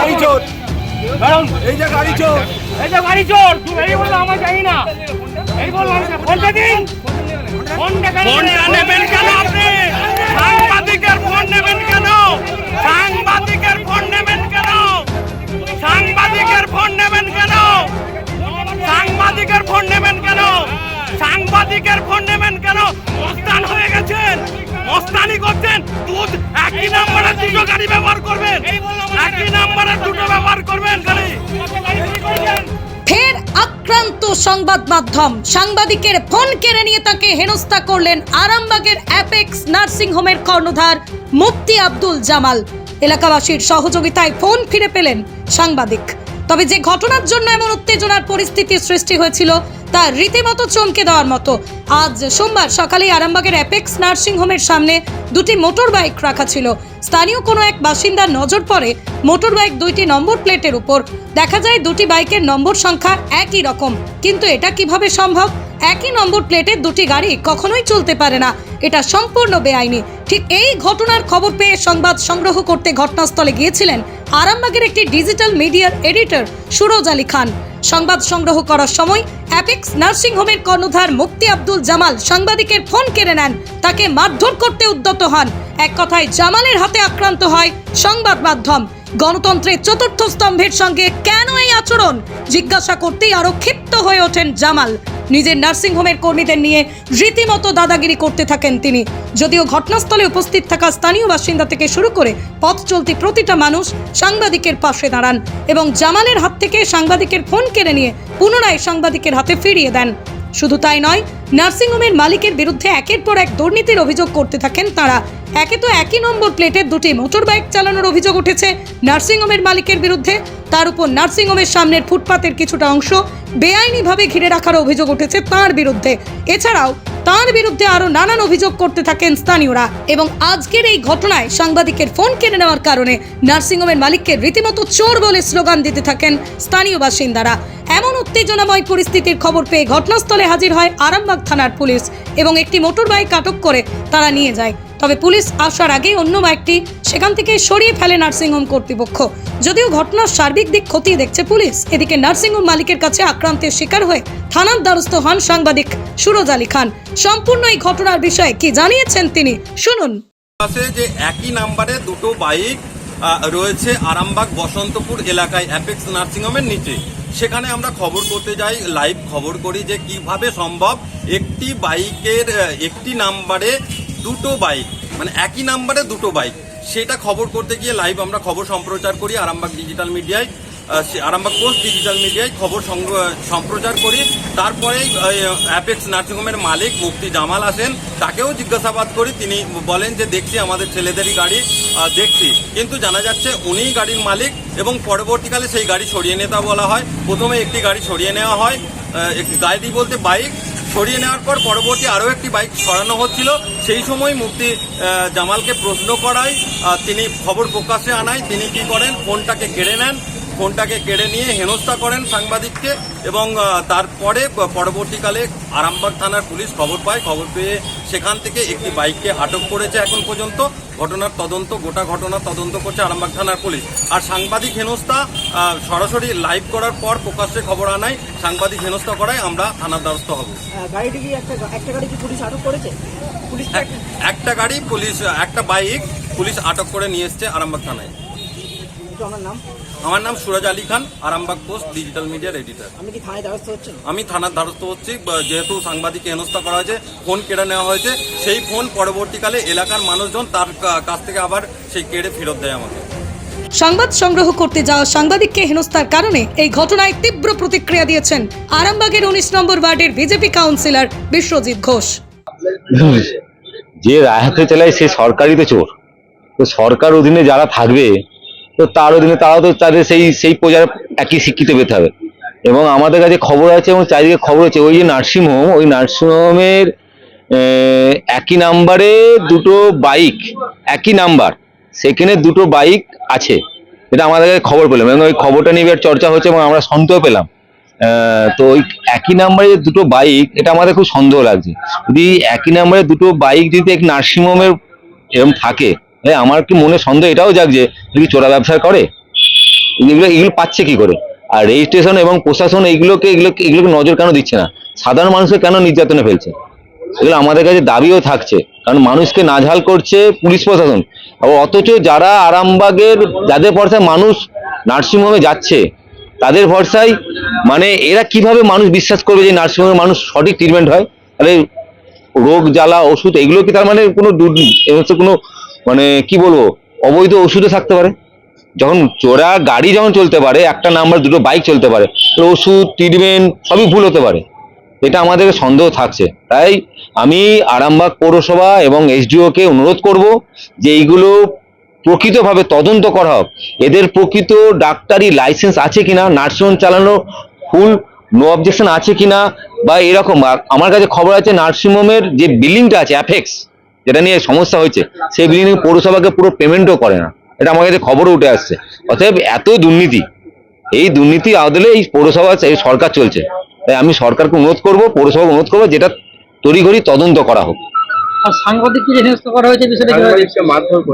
গাড়ি চোর। কারণ এই যে গাড়ি চোর। এই যে গাড়ি চোর। তুই এই বলল আমার জানি না। এই বলল ফোনটা দিন। ফোনটা নেবেন কেন আপনি? সাংবাদিকের ফোন নেবেন কেন? সাংবাদিকের ফোন নেবেন কেন? সাংবাদিকের ফোন নেবেন কেন? সাংবাদিকের ফোন নেবেন কেন? সাংবাদিকের ফোন নেবেন কেন? মস্তান হয়ে গেছেন। মস্তানি করছেন। দুধ একই নাম্বারে দুটো গাড়ি ব্যবহার করবেন। একই নাম্বারে দুটো ব্যবহার করবেন গাড়ি। ফের আক্রান্ত সংবাদ মাধ্যম। সাংবাদিকের ফোন কেড়ে নিয়ে তাকে হেনস্থা করলেন আরামবাগের অ্যাপেক্স নার্সিং হোমের কর্ণধার মুফতি আব্দুল জামাল। এলাকাবাসীর সহযোগিতায় ফোন ফিরে পেলেন সাংবাদিক। তবে যে ঘটনার জন্য এমন উত্তেজনার পরিস্থিতি সৃষ্টি হয়েছিল, তা রীতিমতো চমকে দেওয়ার মতো। আজ সোমবার সকালে আরামবাগের অ্যাপেক্স নার্সিং হোমের সামনে দুটি মোটর বাইক রাখা ছিল। স্থানীয় কোনো এক বাসিন্দার নজর পড়ে মোটর বাইক দুইটি নম্বর প্লেটের উপর। দেখা যায় দুটি বাইকের নম্বর সংখ্যা একই রকম। কিন্তু এটা কীভাবে সম্ভব? একই নম্বর প্লেটের দুটি গাড়ি কখনোই চলতে পারে না। এটা সম্পূর্ণ বেআইনি। ঠিক এই ঘটনার খবর পেয়ে সংবাদ সংগ্রহ করতে ঘটনাস্থলে গিয়েছিলেন আরামবাগের একটি ডিজিটাল মিডিয়ার এডিটর সুরজ আলী খান। সংবাদ সংগ্রহ করার সময় অ্যাপেক্স নার্সিং হোমের কর্ণধার মুক্তি আব্দুল জামাল সাংবাদিকের ফোন কেড়ে নেন। তাকে মারধর করতে উদ্যত হন। এক কথায় জামালের হাতে আক্রান্ত হয় সংবাদ মাধ্যম। গণতন্ত্রের চতুর্থ স্তম্ভের সঙ্গে কেন এই আচরণ? জিজ্ঞাসা করতেই আরও ক্ষিপ্ত হয়ে ওঠেন জামাল। নিজের নার্সিং হোমের কর্মীদের নিয়ে রীতিমতো দাদাগিরি করতে থাকেন তিনি। যদিও ঘটনাস্থলে উপস্থিত থাকা স্থানীয় বাসিন্দা থেকে শুরু করে পথ চলতি প্রতিটা মানুষ সাংবাদিকের পাশে দাঁড়ান এবং জামালের হাত থেকে সাংবাদিকের ফোন কেড়ে নিয়ে পুনরায় সাংবাদিকের হাতে ফিরিয়ে দেন। শুধু তাই নয় নার্সিংহোমের মালিকের বিরুদ্ধে একের পর এক দুর্নীতির অভিযোগ করতে থাকেন তারা। একে তো একই নম্বর প্লেটের দুটি মোটর বাইক চালানোর অভিযোগ উঠেছে। নার্সিংহোমের মালিকের বিরুদ্ধে তার উপর নার্সিংহোমের সামনের ফুটপাতের কিছুটা অংশ বেআইনিভাবে ঘিরে রাখার অভিযোগ উঠেছে তার বিরুদ্ধে। এছাড়াও তার বিরুদ্ধে আরও নানান অভিযোগ করতে থাকেন স্থানীয়রা এবং আজকের এই ঘটনায় সাংবাদিকের ফোন কেড়ে নেওয়ার কারণে নার্সিংহোমের মালিককে রীতিমতো চোর বলে স্লোগান দিতে থাকেন স্থানীয় বাসিন্দারা। এমন উত্তেজনাময় পরিস্থিতির খবর পেয়ে ঘটনাস্থলে হাজির হয় আরামবাগ থানার পুলিশ এবং একটি মোটর বাইক আটক করে তারা নিয়ে যায়। তবে পুলিশ আসার আগেই অন্য বাইকটি সেখান থেকে সরিয়ে ফেলে নার্সিংহোম কর্তৃপক্ষ। যদিও ঘটনার সার্বিক দিক খতিয়ে দেখছে পুলিশ, এদিকে নার্সিংহোম মালিকের কাছে আক্রান্তের শিকার হয়ে থানার দ্বারস্থ হন সাংবাদিক সুরজ আলী খান। সম্পূর্ণ এই ঘটনার বিষয়ে কি জানিয়েছেন তিনি, শুনুন। যে একই নাম্বারে দুটো বাইক রয়েছে আরামবাগ বসন্তপুর এলাকায় অ্যাপেক্স নার্সিংহোমের নিচে। সেখানে আমরা খবর করতে যাই, লাইভ খবর করি যে কীভাবে সম্ভব একটি বাইকের একটি নাম্বারে দুটো বাইক মানে একই নাম্বারে দুটো বাইক সেটা খবর করতে গিয়ে লাইভ আমরা খবর সম্প্রচার করি আরামবাগ ডিজিটাল মিডিয়ায় আরামবাগ পোস্ট ডিজিটাল মিডিয়ায় খবর সম্প্রচার করি। তারপরেই অ্যাপেক্স নার্সিংহোমের মালিক মুফতি জামাল আসেন তাকেও জিজ্ঞাসাবাদ করি। তিনি বলেন যে, দেখছি, আমাদের ছেলেদেরই গাড়ি দেখছি। কিন্তু জানা যাচ্ছে, উনিই গাড়ির মালিক এবং পরবর্তীকালে সেই গাড়ি সরিয়ে নেতা বলা হয়। প্রথমে একটি গাড়ি সরিয়ে নেওয়া হয় গাড়ি বলতে বাইক সরিয়ে নেওয়ার পর পরবর্তী আরও একটি বাইক সরানো হচ্ছিল। সেই সময় মুফতি জামালকে প্রশ্ন করায় তিনি খবর প্রকাশে আনায়। তিনি কি করেন? ফোনটাকে কেড়ে নেন। ফোনটাকে কেড়ে নিয়ে হেনস্থা করেন সাংবাদিককে এবং তারপরে পরবর্তীকালে আরামবাগ থানার পুলিশ খবর পায়। খবর পেয়ে সেখান থেকে একটি বাইককে আটক করেছে এখন পর্যন্ত। ঘটনার তদন্ত গোটা ঘটনার তদন্ত করছে আরামবাগ থানার পুলিশ। আর সাংবাদিক হেনস্থা সরাসরি লাইভ করার পর প্রকাশ্যে খবর আনায় সাংবাদিক হেনস্থা করায় আমরা থানার দ্বারস্থ হব। গাড়িটি কি একটা একটা গাড়ি কি পুলিশ আটক করেছে? পুলিশ একটা গাড়ি পুলিশ একটা বাইক পুলিশ আটক করে নিয়ে এসছে আরামবাগ থানায়। একটু আমার নাম? আমার নাম সুরজ আলী খান আরামবাগ পোস্ট ডিজিটাল মিডিয়ার এডিটর আপনি কি থানায় দ্বারস্থ হচ্ছেন আমি থানার দ্বারস্থ হচ্ছি যেহেতু সাংবাদিক হেনস্থা করা হয়েছে ফোন কেড়ে নেওয়া হয়েছে সেই ফোন পরবর্তীকালে এলাকার মানুষজন তার কাছ থেকে আবার সেই কেড়ে ফেরত দেয় আমাকে। সংবাদ সংগ্রহ করতে যাওয়া সাংবাদিককে হেনস্থার কারণে এই ঘটনায় তীব্র প্রতিক্রিয়া দিয়েছেন আরামবাগের উনিশ নম্বর ওয়ার্ডের বিজেপি কাউন্সিলর বিশ্বজিৎ ঘোষ। যে রায় হাতে চালায় সে সরকারই তো চোর। তো সরকার অধীনে যারা থাকবে তো তার অধীনে তারাও তো তাদের সেই সেই প্রজার একই শিক্ষিত পেতে হবে। এবং আমাদের কাছে খবর আছে এবং চারিদিকে খবর আছে, ওই যে নার্সিংহোম, ওই নার্সিংহোমের একই নাম্বারে দুটো বাইক একই নাম্বার সেখানে দুটো বাইক আছে। এটা আমাদের কাছে খবর পেলাম এবং ওই খবরটা নিয়ে বিরাট চর্চা হচ্ছে এবং আমরা সন্দেহ পেলাম। তো ওই একই নাম্বারে দুটো বাইক এটা আমাদের খুব সন্দেহ লাগছে। যদি একই নাম্বারে দুটো বাইক যদি এক নার্সিংহোমের এরকম থাকে আমার কি মনে সন্দেহ? এটাও জাগছে যদি চোরা ব্যবসা করে? এগুলো এগুলো পাচ্ছে কি করে? আর রেজিস্ট্রেশন এবং প্রশাসন এইগুলোকে এগুলোকে এগুলোকে নজর কেন দিচ্ছে না? সাধারণ মানুষকে কেন নির্যাতনে ফেলছে? এগুলো আমাদের কাছে দাবিও থাকছে, কারণ মানুষকে নাজহাল করছে পুলিশ প্রশাসন। অথচ যারা আরামবাগের, যাদের ভরসায় মানুষ নার্সিংহোমে যাচ্ছে, তাদের ভরসায় মানে এরা কীভাবে মানুষ বিশ্বাস করবে যে নার্সিংহোমে মানুষ সঠিক ট্রিটমেন্ট হয়? তাহলে রোগ, জ্বালা, ওষুধ, এগুলো কি তার মানে কোনো কোনো মানে কি বলব, অবৈধ ওষুধও থাকতে পারে। যখন চোরা গাড়ি যখন চলতে পারে, একটা নাম্বার দুটো বাইক চলতে পারে ওষুধ ট্রিটমেন্ট সবই ভুল হতে পারে। এটা আমাদের সন্দেহ থাকছে। তাই আমি আরামবাগ পৌরসভা এবং এসডিওকে অনুরোধ করব যে এইগুলো প্রকৃতভাবে তদন্ত করা হোক। এদের প্রকৃত ডাক্তারি লাইসেন্স আছে কিনা নার্সিংহোম চালানো ফুল নো অবজেকশন আছে কিনা, বা এরকম। আমার কাছে খবর আছে নার্সিংহোমের যে বিল্ডিংটা আছে অ্যাফেক্স যেটা নিয়ে সমস্যা হয়েছে সেই বিল্ডিং পৌরসভাকে পুরো পেমেন্টও করে না। এটা আমার কাছে খবরও উঠে আসছে। অতএব এত দুর্নীতি এই দুর্নীতি আদলে এই পৌরসভা এই সরকার চলছে। তাই আমি সরকারকে অনুরোধ করব পৌরসভাকে অনুরোধ করব যেটা তড়িঘড়ি তদন্ত করা হোক। যে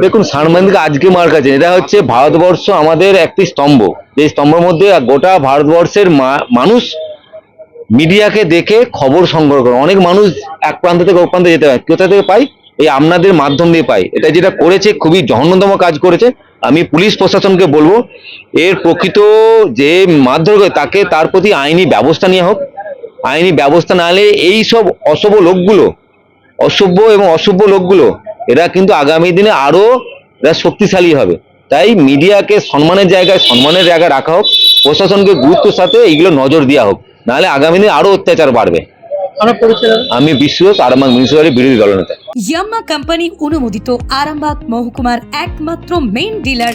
দেখুন সাংবাদিক আজকে মার কাছে। এটা হচ্ছে ভারতবর্ষ আমাদের একটি স্তম্ভ। এই স্তম্ভের মধ্যে গোটা ভারতবর্ষের মা- মানুষ মিডিয়াকে দেখে খবর সংগ্রহ করে। অনেক মানুষ এক প্রান্ত থেকে ও প্রান্তে যেতে পারে। কোথা থেকে পাই? এই আপনাদের মাধ্যম দিয়ে পাই। এটা যেটা করেছে, খুবই জঘন্যতম কাজ করেছে। আমি পুলিশ প্রশাসনকে বলব, এর প্রকৃত যে মাধ্যম, তাকে তার প্রতি আইনি ব্যবস্থা নেওয়া হোক। আইনি ব্যবস্থা না নিলে এই সব অশুভ লোকগুলো অসভ্য এবং অসভ্য লোকগুলো, এরা কিন্তু আগামী দিনে আরও এরা শক্তিশালী হবে। তাই মিডিয়াকে সম্মানের জায়গায় সম্মানের জায়গায় রাখা হোক, প্রশাসনকে গুরুত্বের সাথে এইগুলো নজর দেওয়া হোক। নাহলে আগামী দিনে আরও অত্যাচার বাড়বে। আমি বিশ্ব আরামাগ মিউনিসিপালিটি বিরোধী দলনেতা। ইয়াম্মা কোম্পানি অনুমোদিত আরামবাগ মহকুমার একমাত্র main dealer